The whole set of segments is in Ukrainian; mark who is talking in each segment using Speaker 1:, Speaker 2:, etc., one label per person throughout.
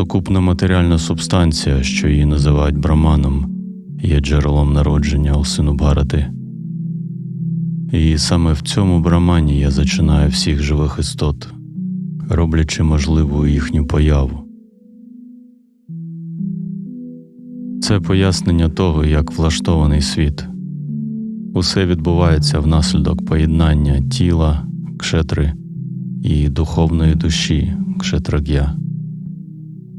Speaker 1: сукупна матеріальна субстанція, що її називають браманом, є джерелом народження у сину Бхарати. І саме в цьому брамані я зачинаю всіх живих істот, роблячи можливою їхню появу. Це пояснення того, як влаштований світ. Усе відбувається внаслідок поєднання тіла, кшетри і духовної душі кшетраг'я.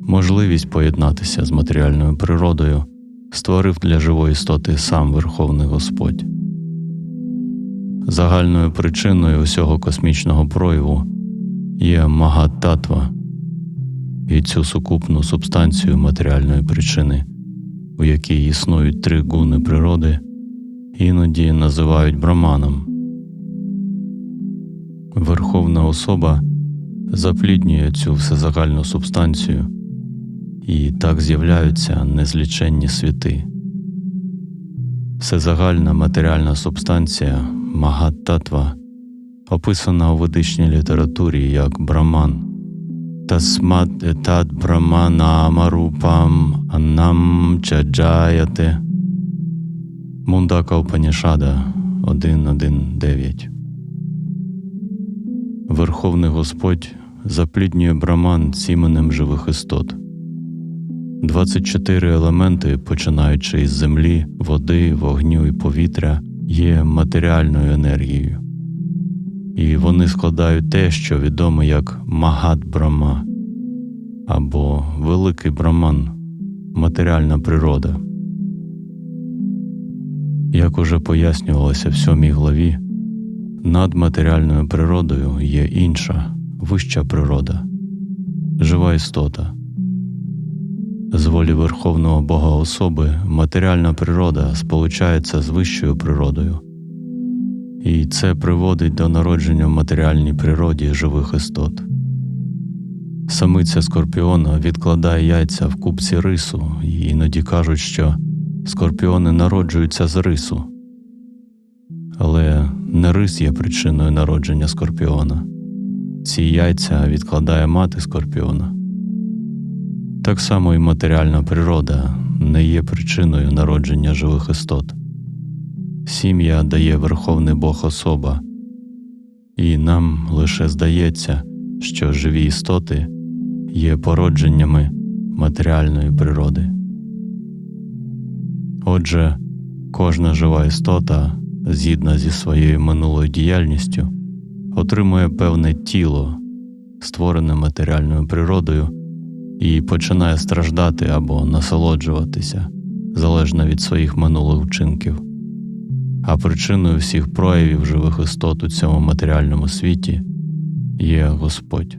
Speaker 1: Можливість поєднатися з матеріальною природою створив для живої істоти сам Верховний Господь. Загальною причиною усього космічного прояву є Магат-татва і цю сукупну субстанцію матеріальної причини, у якій існують три гуни природи, іноді називають браманом. Верховна особа запліднює цю всезагальну субстанцію, і так з'являються незліченні світи. Всезагальна матеріальна субстанція Магат-татва описана у ведичній літературі як браман. Тасмат етат браманамарупам анам чаджаяте. Мундака Упанішада 1.1.9 Верховний Господь запліднює браман сіменем живих істот. 24 елементи, починаючи із землі, води, вогню і повітря, є матеріальною енергією, і вони складають те, що відомо як Магат Брама або Великий Браман, матеріальна природа. Як уже пояснювалося в сьомій главі, над матеріальною природою є інша, вища природа, жива істота. З волі Верховного Бога особи матеріальна природа сполучається з вищою природою, і це приводить до народження в матеріальній природі живих істот. Самиця скорпіона відкладає яйця в купці рису, і іноді кажуть, що скорпіони народжуються з рису. Але не рис є причиною народження скорпіона. Ці яйця відкладає мати скорпіона. Так само і матеріальна природа не є причиною народження живих істот. Сім'я дає Верховний Бог особа, і нам лише здається, що живі істоти є породженнями матеріальної природи. Отже, кожна жива істота, згідна зі своєю минулою діяльністю, отримує певне тіло, створене матеріальною природою, і починає страждати або насолоджуватися залежно від своїх минулих вчинків. А причиною всіх проявів живих істот у цьому матеріальному світі є Господь.